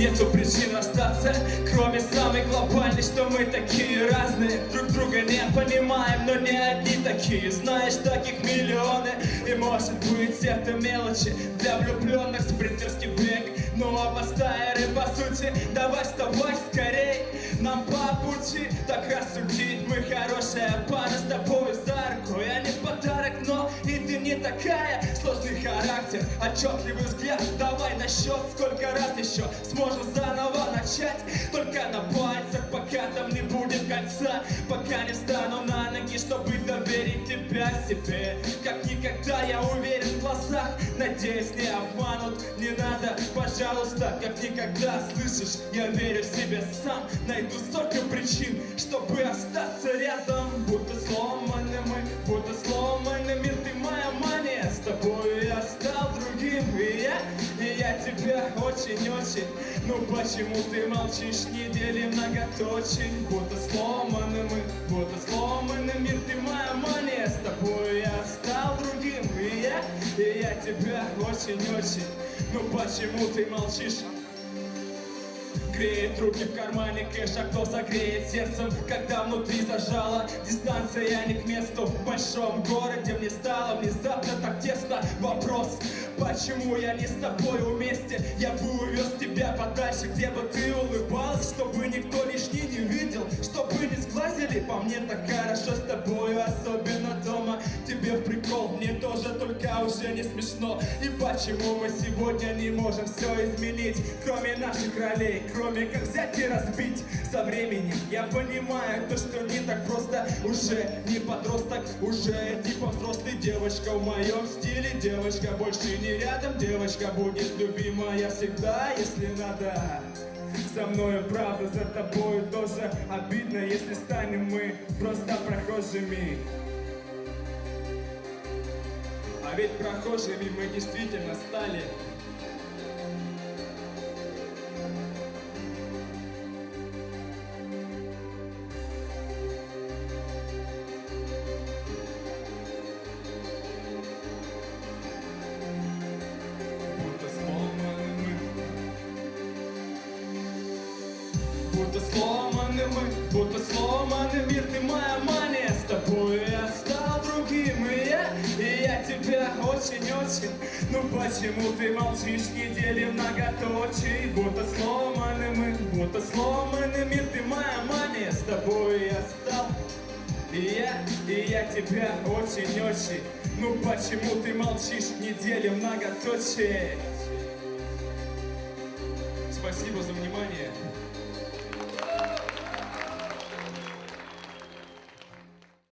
Нету причин расстаться, кроме самой глобальной Что мы такие разные, друг друга не понимаем Но не одни такие, знаешь, таких миллионы И может быть это мелочи для влюбленных. Спринтерский бег, ну а постайеры по сути Давай вставай скорей, нам по пути Так рассудить, характер, отчетливый взгляд. Давай на счет, сколько раз еще сможем заново начать. Только на пальцах, пока там не будет кольца. Пока не встану на ноги, чтобы доверить тебя себе. Как никогда я уверен в глазах. Надеюсь, не обманут, не надо, пожалуйста Как никогда, слышишь, я верю в себя сам. Найду столько причин, чтобы остаться рядом тебя очень-очень. Ну почему ты молчишь? Недели многоточий Будто сломаны мы, будто сломаны мир. Ты моя мания, с тобой я стал другим. И я, и я тебя очень-очень. Ну почему ты молчишь Греет руки в кармане кэш, а кто согреет сердцем, когда внутри зажала Дистанция не к месту. В большом городе Мне стало внезапно так тесно. Вопрос, почему я не с тобой вместе? Я бы увез тебя подальше, где бы ты улыбалась Чтобы никто лишний не видел, чтобы не сглазили. По мне так хорошо с тобою, особенно дома. Тебе в прикол, только уже не смешно. И почему мы сегодня не можем все изменить? Кроме наших ролей, кроме как взять и разбить. Со временем я понимаю то, что не так просто. Уже не подросток, уже типа взрослый. Девочка В моем стиле девочка больше не рядом. Девочка будет любимая всегда, если надо. Со мною правда, за тобою тоже обидно, если станем мы просто прохожими. А ведь прохожими мы действительно стали. Будто сломаны очень-очень Ну почему ты молчишь? Недели многоточий Будто сломаны мы, будто сломаны мир. Ты моя мания, с тобой я стал. И я, и я тебя очень-очень. Ну почему ты молчишь? Недели многоточий Спасибо за внимание.